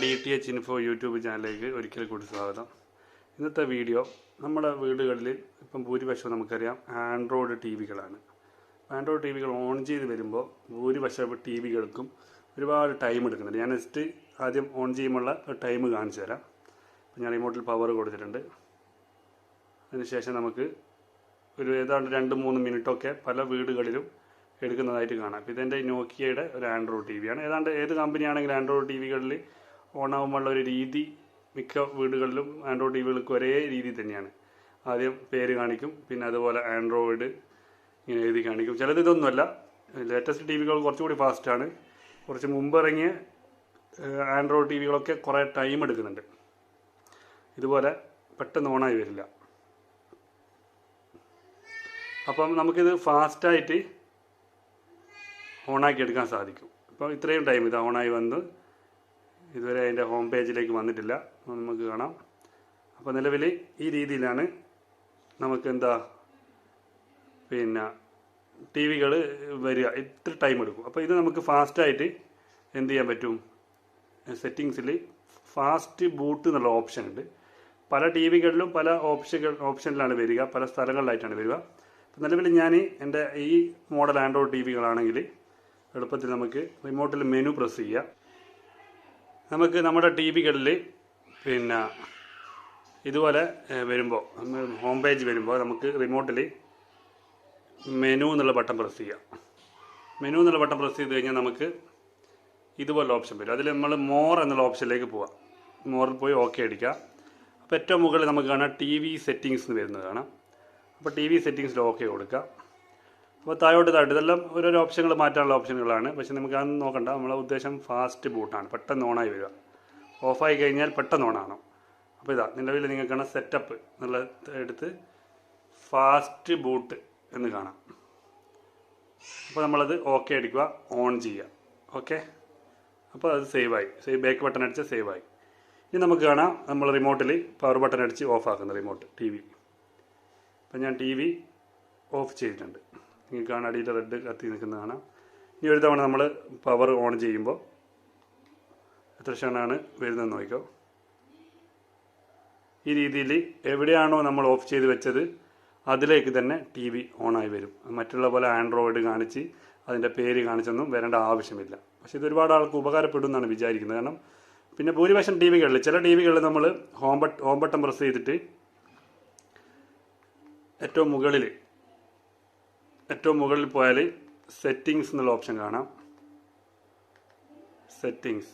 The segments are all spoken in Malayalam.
D T H info YouTube ചാനലിലേക്ക് ഒരിക്കൽ കൂടി സ്വാഗതം. ഇന്നത്തെ വീഡിയോ നമ്മുടെ വീടുകളിൽ ഇപ്പം ഭൂരിപക്ഷം നമുക്കറിയാം ആൻഡ്രോയിഡ് ടി വികളാണ് ആൻഡ്രോയിഡ് ടി വികൾ ഓൺ ചെയ്ത് വരുമ്പോൾ ഭൂരിപക്ഷം ടി വികൾക്കും ഒരുപാട് ടൈം എടുക്കുന്നുണ്ട്. ഞാൻ ജസ്റ്റ് ആദ്യം ഓൺ ചെയ്യുമ്പോൾ ടൈം കാണിച്ചു തരാം. അപ്പം ഞാൻ റിമോട്ടിൽ പവർ കൊടുത്തിട്ടുണ്ട്. അതിനുശേഷം നമുക്ക് ഒരു ഏതാണ്ട് രണ്ട് മൂന്ന് മിനിറ്റൊക്കെ പല വീടുകളിലും എടുക്കുന്നതായിട്ട് കാണാം. അപ്പോൾ ഇതെന്റെ നോക്കിയയുടെ ഒരു ആൻഡ്രോയിഡ് ടി വിയാണ് ഏതാണ്ട് ഏത് കമ്പനിയാണെങ്കിലും ആൻഡ്രോയിഡ് ടി വികളിൽ ഓണാകുമ്പോഴുള്ള ഒരു രീതി മിക്ക വീടുകളിലും ആൻഡ്രോയിഡ് ടി വികൾക്ക് ഒരേ രീതി തന്നെയാണ്. ആദ്യം പേര് കാണിക്കും പിന്നെ അതുപോലെ ആൻഡ്രോയിഡ് ഇങ്ങനെ എഴുതി കാണിക്കും. ചിലത് ഇതൊന്നുമല്ല. ലേറ്റസ്റ്റ് ടി വികൾ കുറച്ചുകൂടി ഫാസ്റ്റാണ് കുറച്ച് മുമ്പ് ഇറങ്ങിയ ആൻഡ്രോയിഡ് ടി വികളൊക്കെ കുറേ ടൈം എടുക്കുന്നുണ്ട്. ഇതുപോലെ പെട്ടെന്ന് ഓണായി വരില്ല. അപ്പം നമുക്കിത് ഫാസ്റ്റായിട്ട് ഓണാക്കി എടുക്കാൻ സാധിക്കും. അപ്പോൾ ഇത്രയും ടൈം ഇത് ഓണായി വന്ന് ഇതുവരെ അതിന്റെ ഹോം പേജിലേക്ക് വന്നിട്ടില്ല. നമുക്ക് കാണാം. അപ്പോൾ നിലവിൽ ഈ രീതിയിലാണ് നമുക്ക് എന്താ പിന്നെ ടി വികൾ വരിക. ഇത്ര ടൈം എടുക്കും. അപ്പോൾ ഇത് നമുക്ക് ഫാസ്റ്റായിട്ട് എന്ത് ചെയ്യാൻ പറ്റും? സെറ്റിങ്സിൽ ഫാസ്റ്റ് ബൂട്ട് എന്നുള്ള ഓപ്ഷൻ ഉണ്ട്. പല ടി വികളിലും പല ഓപ്ഷനുകൾ ഓപ്ഷനിലാണ് വരിക. പല സ്ഥലങ്ങളിലായിട്ടാണ് വരിക. അപ്പോൾ നിലവിൽ ഞാൻ എന്റെ ഈ മോഡൽ ആൻഡ്രോയിഡ് ടി വികളാണെങ്കിൽ എളുപ്പത്തിൽ നമുക്ക് റിമോട്ടിൽ മെനു പ്രസ് ചെയ്യുക നമുക്ക് നമ്മുടെ ടി വികളിൽ പിന്നെ ഇതുപോലെ വരുമ്പോൾ ഹോം പേജ് വരുമ്പോൾ നമുക്ക് റിമോട്ടിൽ മെനു എന്നുള്ള ബട്ടൺ പ്രസ് ചെയ്യാം. മെനു എന്നുള്ള ബട്ടൺ പ്രസ് ചെയ്ത് കഴിഞ്ഞാൽ നമുക്ക് ഇതുപോലെ ഓപ്ഷൻ വരും. അതിൽ നമ്മൾ മോർ എന്നുള്ള ഓപ്ഷനിലേക്ക് പോവാം. മോറിൽ പോയി ഓക്കെ അടിക്കുക അപ്പോൾ ഏറ്റവും മുകളിൽ നമുക്ക് കാണാം ടി വി സെറ്റിങ്സ് എന്ന് വരുന്നത് കാണാം. അപ്പോൾ ടി വി സെറ്റിങ്സിൽ ഓക്കെ കൊടുക്കുക അപ്പോൾ താഴോട്ട് താഴോട്ട് ഇതെല്ലാം ഓരോരോ ഓപ്ഷനുകൾ മാറ്റാനുള്ള ഓപ്ഷനുകളാണ് പക്ഷെ നമുക്ക് അതൊന്നും നോക്കണ്ട. നമ്മളെ ഉദ്ദേശം ഫാസ്റ്റ് ബൂട്ടാണ് പെട്ടെന്ന് ഓണായി വരിക. ഓഫായി കഴിഞ്ഞാൽ പെട്ടെന്ന് ഓണാണോ അപ്പോൾ ഇതാ നിലവിൽ നിങ്ങൾക്ക് കാണാം സെറ്റപ്പ് എന്നുള്ള എടുത്ത് ഫാസ്റ്റ് ബൂട്ട് എന്ന് കാണാം. അപ്പോൾ നമ്മളത് ഓക്കെ അടിക്കുക ഓൺ ചെയ്യുക. ഓക്കെ അപ്പോൾ അത് സേവായി സേവ് ബാക്ക് ബട്ടൺ അടിച്ചാൽ സേവായി ഇനി നമുക്ക് കാണാം നമ്മൾ റിമോട്ടിൽ പവർ ബട്ടൺ അടിച്ച് ഓഫ് ആക്കുന്ന റിമോട്ട് ടി വി അപ്പം ഞാൻ ടി വി ഓഫ് ചെയ്തിട്ടുണ്ട്. കാണാം അടിയിൽ റെഡ് കത്തി നിൽക്കുന്നത് കാണാം. ഇനി ഒരു തവണ നമ്മൾ പവർ ഓൺ ചെയ്യുമ്പോൾ എത്ര ക്ഷണമാണ് വരുന്നതെന്ന് നോക്കിക്കോ. ഈ രീതിയിൽ എവിടെയാണോ നമ്മൾ ഓഫ് ചെയ്ത് വെച്ചത് അതിലേക്ക് തന്നെ ടി വി ഓണായി വരും. മറ്റുള്ള പോലെ ആൻഡ്രോയിഡ് കാണിച്ച് അതിന്റെ പേര് കാണിച്ചൊന്നും വരേണ്ട ആവശ്യമില്ല. പക്ഷേ ഇത് ഒരുപാട് ആൾക്ക് ഉപകാരപ്പെടും എന്നാണ് വിചാരിക്കുന്നത്. കാരണം പിന്നെ ഭൂരിപക്ഷം ടി വികളിൽ ചില ടി വികളിൽ നമ്മൾ home but home button press ചെയ്തിട്ട് ഏറ്റവും മുകളിൽ ഏറ്റവും മുകളിൽ പോയാൽ സെറ്റിങ്സ് എന്നുള്ള ഓപ്ഷൻ കാണാം. സെറ്റിങ്സ്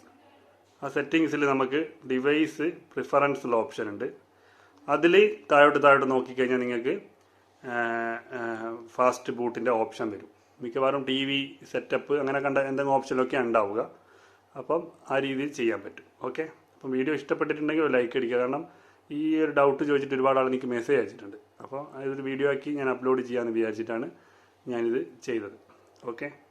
ആ സെറ്റിങ്സിൽ നമുക്ക് ഡിവൈസ് പ്രിഫറൻസ് ഉള്ള ഓപ്ഷൻ ഉണ്ട്. അതിൽ താഴോട്ട് താഴോട്ട് നോക്കിക്കഴിഞ്ഞാൽ നിങ്ങൾക്ക് ഫാസ്റ്റ് ബൂട്ടിന്റെ ഓപ്ഷൻ വരും. മിക്കവാറും ടി വി സെറ്റപ്പ് അങ്ങനെ കണ്ട എന്തെങ്കിലും ഓപ്ഷനൊക്കെ ഉണ്ടാവുക. അപ്പം ആ രീതിയിൽ ചെയ്യാൻ പറ്റും. ഓക്കെ അപ്പം വീഡിയോ ഇഷ്ടപ്പെട്ടിട്ടുണ്ടെങ്കിൽ ലൈക്ക് അടിക്കുക. കാരണം ഈ ഒരു ഡൗട്ട് ചോദിച്ചിട്ട് ഒരുപാട് ആൾ എനിക്ക് മെസ്സേജ് അയച്ചിട്ടുണ്ട്. അപ്പോൾ അതൊരു വീഡിയോ ആക്കി ഞാൻ അപ്ലോഡ് ചെയ്യാമെന്ന് വിചാരിച്ചിട്ടാണ് ഞാനിത് ചെയ്തത്. ഓക്കെ?